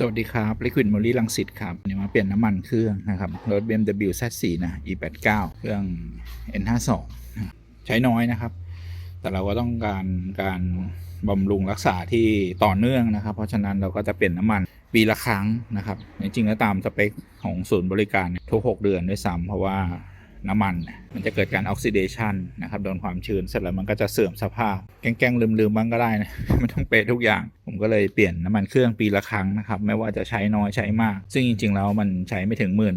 สวัสดีครับ Liquid m o l y ลังสิตครับนี่มาเปลี่ยนน้ำมันเครื่องนะครับ รถ BMW Z4 นะ E89 เครื่อง N52 นะใช้น้อยนะครับ แต่เราก็ต้องการการบำรุงรักษาที่ต่อเนื่องนะครับ เพราะฉะนั้นเราก็จะเปลี่ยนน้ำมันปีละครั้งนะครับ จริงๆแล้วตามสเปคของศูนย์บริการทุก 6 เดือนด้วยซ้ำเพราะว่า น้ำมัน มันจะเกิดการออกซิเดชันนะครับโดนความชื้นเสร็จแล้วมันก็จะเสื่อมสภาพ แกล้งลืมๆบ้างก็ได้นะไม่ต้องเปะทุกอย่าง ผมก็เลยเปลี่ยนน้ำมันเครื่องปีละครั้งนะครับไม่ว่าจะใช้น้อยใช้มาก ซึ่งจริงๆแล้วมันใช้ไม่ถึงหมื่น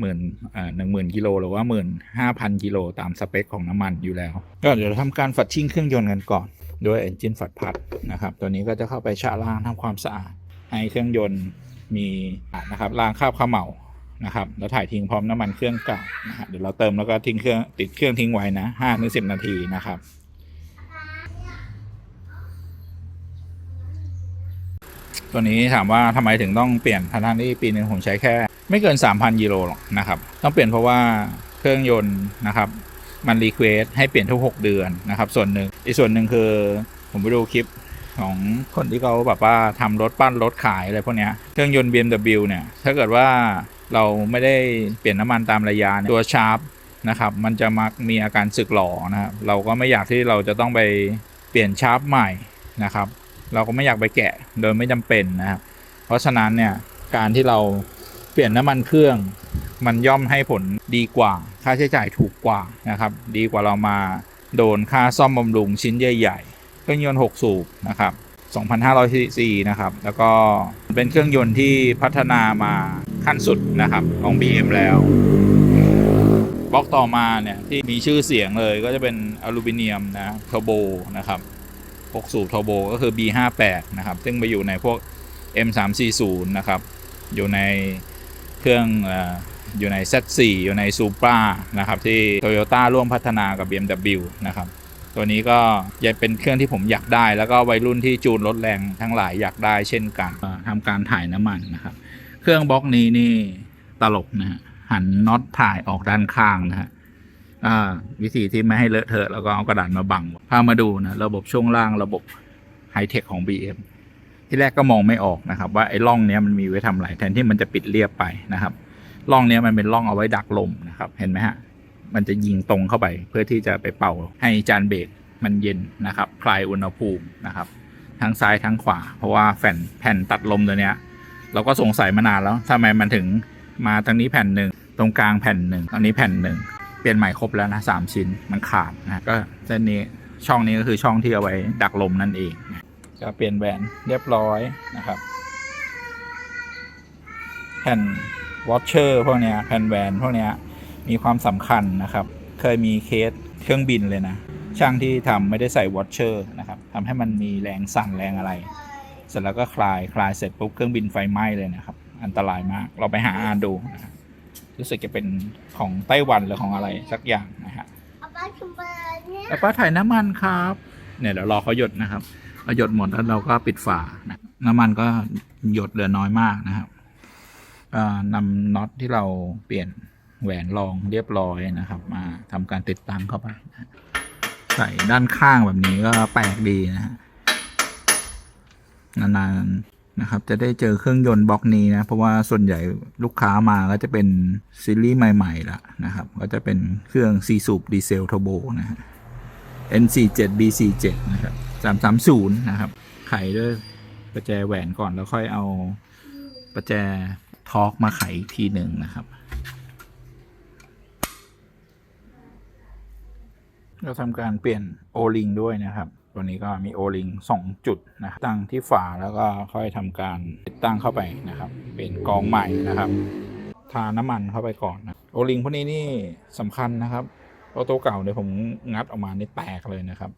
หมื่นอ่าหนึ่งหมื่นกิโลหรือว่าหมื่นห้าพันกิโลตามสเปคของน้ำมันอยู่แล้ว ก็เดี๋ยวเราทำการฝัดชิ่งเครื่องยนต์กันก่อนด้วย engine ฝัดพัดนะครับตัวนี้ก็จะเข้าไปชะล้างทำความสะอาดให้เครื่องยนต์มีนะครับล้างคราบเขม่า นะครับ แล้วถ่ายทิ้งพร้อมน้ำมันเครื่องเก่านะฮะเดี๋ยวเราเติมแล้วก็ทิ้งเครื่องติดเครื่องทิ้งไว้นะห้าถึงสิบนาทีนะครับตัวนี้ถามว่าทำไมถึงต้องเปลี่ยนทั้งที่ปีหนึ่งผมใช้แค่ ไม่เกิน 3,000 กิโลหรอกนะครับ ต้องเปลี่ยนเพราะว่าเครื่องยนต์นะครับ มันรีเควสให้เปลี่ยนทุก 6 เดือนนะครับ ส่วนหนึ่งอีกส่วนหนึ่งคือผมไปดูคลิปของคนที่เขาแบบว่าทำรถปั้นรถขายอะไรพวกเนี้ยเครื่องยนต์ BMW เนี่ย ถ้าเกิดว่า เราไม่ได้เปลี่ยนน้ำมันตามระยะตัวชาร์ปนะครับมันจะมักมีอาการสึกหรอนะครับเราก็ไม่อยากที่เราจะต้องไปเปลี่ยนชาร์ปใหม่นะครับ เราก็ไม่อยากไปแกะโดยไม่จำเป็นนะครับเพราะฉะนั้นเนี่ยการที่เราเปลี่ยนน้ำมันเครื่อง มันย่อมให้ผลดีกว่า ค่าใช้จ่ายถูกกว่านะครับดีกว่าเรามาโดนค่าซ่อมบำรุงชิ้นใหญ่ๆเครื่องยนต์ 6 สูบนะครับ2,500ซีซีนะครับแล้วก็เป็นเครื่องยนต์ที่พัฒนามา ขั้นสุดนะครับของ BM แล้วบล็อกต่อมาเนี่ยที่มีชื่อเสียงเลยก็จะเป็นอลูมิเนียมนะเทอร์โบนะครับ6สูบเทอร์โบก็คือ B58 นะครับ ซึ่งไปอยู่ในพวก M340 นะครับ อยู่ในเครื่องออยู่ใน Z4 อยู่ใน Supra นะครับ ที่ Toyota ร่วมพัฒนากับ BMW นะครับ ตัวนี้ก็ยังเป็นเครื่องที่ผมอยากได้ แล้วก็วัยรุ่นที่จูนรถแรงทั้งหลายอยากได้เช่นกันทำการถ่ายน้ำมันนะครับ เครื่องบล็อกนี้นี่ตลกนะฮะหันน็อตถ่ายออกด้านข้างนะฮะวิธีที่ไม่ให้เลอะเทอะแล้วก็เอากระดาษมาบังพามาดูนะระบบช่วงล่างระบบไฮเทคของ BM ที่แรกก็มองไม่ออกนะครับ ว่าไอ้ร่องเนี้ยมันมีไว้ทำอะไรแทนที่มันจะปิดเรียบไปนะครับร่องเนี้ยมันเป็นร่องเอาไว้ดักลมนะครับ เห็นไหมฮะมันจะยิงตรงเข้าไป เพื่อที่จะไปเป่าให้จานเบรกมันเย็นนะครับ คลายอุณหภูมินะครับ ทั้งซ้ายทั้งขวา เพราะว่าแผ่นแผ่นตัดลมตัวเนี้ย เราก็สงสัยมานานแล้วทำไมมันถึงมาตรงนี้แผ่นหนึ่งตรงกลางแผ่นหนึ่งตรงนี้แผ่นหนึ่งเปลี่ยนใหม่ครบแล้วนะสามชิ้นมันขาดนะก็เส้นนี้ช่องนี้ก็คือช่องที่เอาไว้ดักลมนั่นเองนะก็เปลี่ยนแหวนเรียบร้อยนะครับ แผ่นวอชเชอร์พวกเนี้ยแผ่นแหวนพวกเนี้ยมีความสำคัญนะครับ เคยมีเคสเครื่องบินเลยนะ ช่างที่ทำไม่ได้ใส่วอชเชอร์นะครับทำให้มันมีแรงสั่นแรงอะไร เสร็จแล้วก็คลายคลายเสร็จปุ๊บเครื่องบินไฟไหม้เลยนะครับ อันตรายมาก เราไปหาอ่านดูนะครับรู้สึกจะเป็นของไต้หวันหรือของอะไรสักอย่างนะฮะเอาป้าชุมเบอร์เนี่ยแล้วป้าถ่ายน้ำมันครับ เนี่ยเดี๋ยวรอเขาหยดนะครับพอหยดหมดแล้วเราก็ปิดฝานะน้ำมันก็หยดเหลือน้อยมากนะครับอ่านำน็อตที่เราเปลี่ยนแหวนรองเรียบร้อยนะครับ มาทำการติดตั้งเข้าไปนะใส่ด้านข้างแบบนี้ก็แปลกดีนะฮะ นานๆนะครับ จะได้เจอเครื่องยนต์บล็อกนี้นะ เพราะว่าส่วนใหญ่ลูกค้ามาก็จะเป็นซีรีส์ใหม่ๆละนะครับ ก็จะเป็นเครื่องซีสูบดีเซลเทอร์โบนะฮะ N47 B47 นะครับ330 นะครับ ไขด้วยประแจแหวนก่อนแล้วค่อยเอาประแจทอร์กมาไขอีกทีหนึ่งนะครับ เราทำการเปลี่ยนโอลิงด้วยนะครับ ตัวนี้ก็มีโอลิง2จุดนะครับตั้งที่ฝาแล้วก็ค่อยทำการติดตั้งเข้าไปนะครับ เป็นกองใหม่นะครับ ทาน้ำมันเข้าไปก่อนนะโอลิงพวกนี้นี่สำคัญนะครับเพราะตัวเก่าเนี่ยผมงัดออกมานี่แตกเลยนะครับ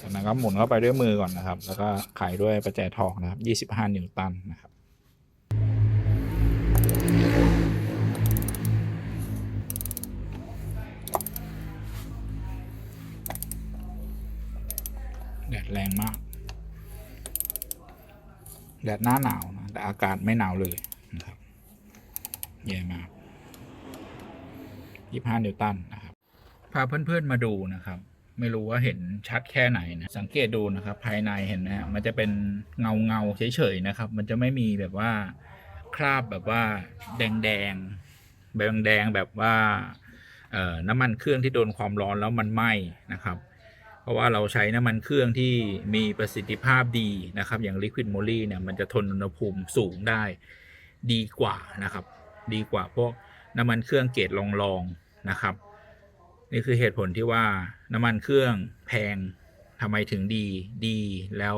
จากนั้นก็หมุนเข้าไปด้วยมือก่อนนะครับ แล้วก็ไขด้วยประแจทองนะครับ 25 นิวตันนะครับ แดดแรงมาก แดดหน้าหนาวนะ แต่อากาศไม่หนาวเลยนะครับแย่มาก25นิวตันนะครับพาเพื่อนๆมาดูนะครับ ไม่รู้ว่าเห็นชัดแค่ไหนนะสังเกตดูนะครับ ภายในเห็นไหมฮะมันจะเป็นเงาเงาเฉยๆนะครับ มันจะไม่มีแบบว่าคราบแบบว่าแดงแดงๆแบบแดงๆแบบว่าน้ำมันเครื่องที่โดนความร้อนแล้วมันไหม้นะครับ เพราะว่าเราใช้น้ำมันเครื่องที่มีประสิทธิภาพดีนะครับ อย่าง Liquid Moly เนี่ยมันจะทนอุณหภูมิสูงได้ดีกว่านะครับ ดีกว่าพวกน้ำมันเครื่องเกรดรองๆนะครับ นี่คือเหตุผลที่ว่าน้ำมันเครื่องแพงทำไมถึงดีดีแล้ว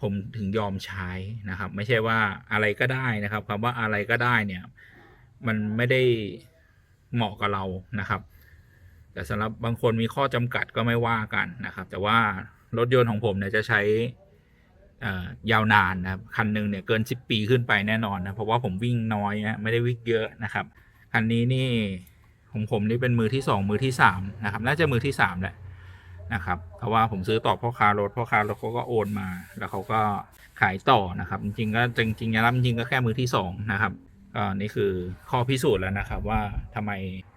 ผมถึงยอมใช้นะครับ ไม่ใช่ว่าอะไรก็ได้นะครับคำว่าอะไรก็ได้เนี่ย มันไม่ได้เหมาะกับเรานะครับ แต่สำหรับบางคนมีข้อจำกัดก็ไม่ว่ากันนะครับ แต่ว่ารถยนต์ของผมเนี่ยจะใช้ยาวนานนะครับคันหนึ่งเนี่ยเกิน 10 ปีขึ้นไปแน่นอนนะเพราะว่าผมวิ่งน้อยนะไม่ได้วิ่งเยอะนะครับคันนี้นี่ของผมนี่เป็นมือที่สองมือที่สามนะครับน่าจะมือที่สามแหละนะครับเพราะว่าผมซื้อต่อพ่อค้ารถพ่อค้ารถเขาก็โอนมา แล้วเขาก็ขายต่อนะครับ จริงๆก็จริงๆแล้วจริงก็แค่มือที่สองนะครับ ก็นี่คือข้อพิสูจน์แล้วนะครับว่าทำไม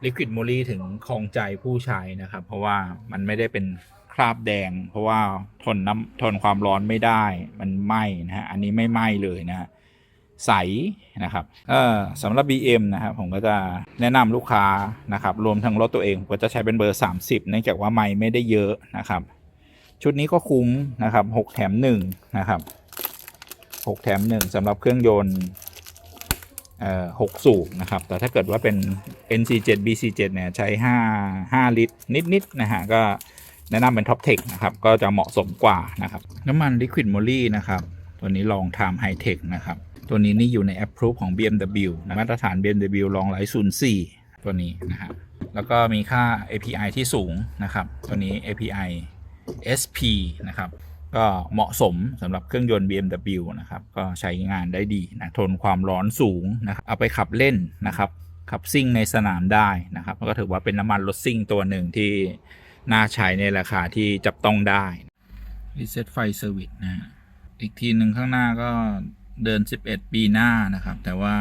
Liquid m o l y ถึงคลองใจผู้ใช้นะครับ เพราะว่ามันไม่ได้เป็นคราบแดง เพราะว่าทนน้ำทนความร้อนไม่ได้มันไหม้นะฮะอันนี้ไม่ไหม้เลยนะฮะใสนะครับเออสำหรับ BM นะครับผมก็จะแนะนำลูกค้านะครับรวมทั้งรถตัวเองผมก็จะใช้เป็นเบอร์ 30 เนื่องจากว่าไม้ไม่ได้เยอะนะครับ ชุดนี้ก็คุ้มนะครับ 6 แถม 1 นะครับ 6 แถม 1สำหรับเครื่องยนต์ เอ่อ6สูบนะครับ แต่ถ้าเกิดว่าเป็น NC7 BC7 เนี่ยใช้ 5 5 ลิตร นิด ๆ นะฮะ ก็แนะนำเป็น Top Tech นะครับ ก็จะเหมาะสมกว่านะครับ น้ำมัน Liquid Moly นะครับ ตัวนี้ลองทำ High Tech นะครับ ตัวนี้นี่อยู่ใน Approve ของ BMW นะมาตรฐาน BMW รองไลท์04ตัวนี้นะฮะ แล้วก็มีค่า API ที่สูงนะครับ ตัวนี้ API SP นะครับ ก็เหมาะสมสำหรับเครื่องยนต์ BMW นะครับ ก็ใช้งานได้ดีนะทนความร้อนสูงนะครับเอาไปขับเล่นนะครับ ขับซิ่งในสนามได้นะครับก็ถือว่าเป็นน้ำมันรถซิ่งตัวหนึ่งที่น่าใช้ในราคาที่จับต้องได้ Reset ไฟเซอร์วิสนะฮะอีกทีหนึ่งข้างหน้าก็เดิน11 ปีหน้านะครับ แต่ว่า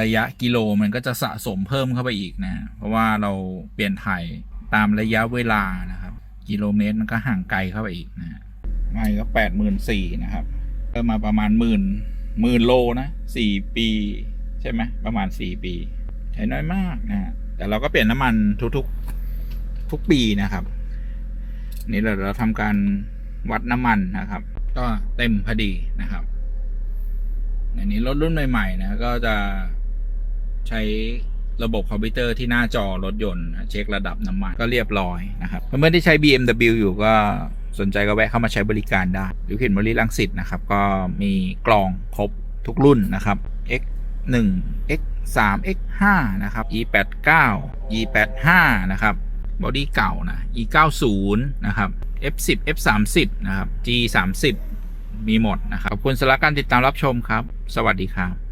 ระยะกิโลมันก็จะสะสมเพิ่มเข้าไปอีกนะ เพราะว่าเราเปลี่ยนถ่ายตามระยะเวลานะครับ กิโลเมตรมันก็ห่างไกลเข้าไปอีกนะ ไม่ก็แปดหมื่นสี่นะครับก็มาประมาณหมื่นหมื่นโลนะสี่ปี ใช่ไหมประมาณสี่ปี ใช้น้อยมากนะฮะแต่เราก็เปลี่ยนน้ำมันทุกๆทุกปีนะครับ นี่เราเราทำการวัดน้ำมันนะครับ ก็เต็มพอดีนะครับอันนี้รถรุ่นใหม่ๆนะก็จะใช้ระบบคอมพิวเตอร์ที่หน้าจอรถยนต์ เช็คระดับน้ำมันก็เรียบร้อยนะครับเมื่อที่ใช้ BMW อยู่ก็ สนใจก็แวะเข้ามาใช้บริการได้หรือเห็นบริลังสิตนะครับ ก็มีกลองครบทุกรุ่นนะครับ X 1 X 3 X 5นะครับ E 8 9 E 8 5นะครับบอดี้เก่านะ E 9 0นะครับ F 10 F 3 0นะครับ G 3 0มีหมดนะครับขอบคุณสำหรับการติดตามรับชมครับ สวัสดีครับ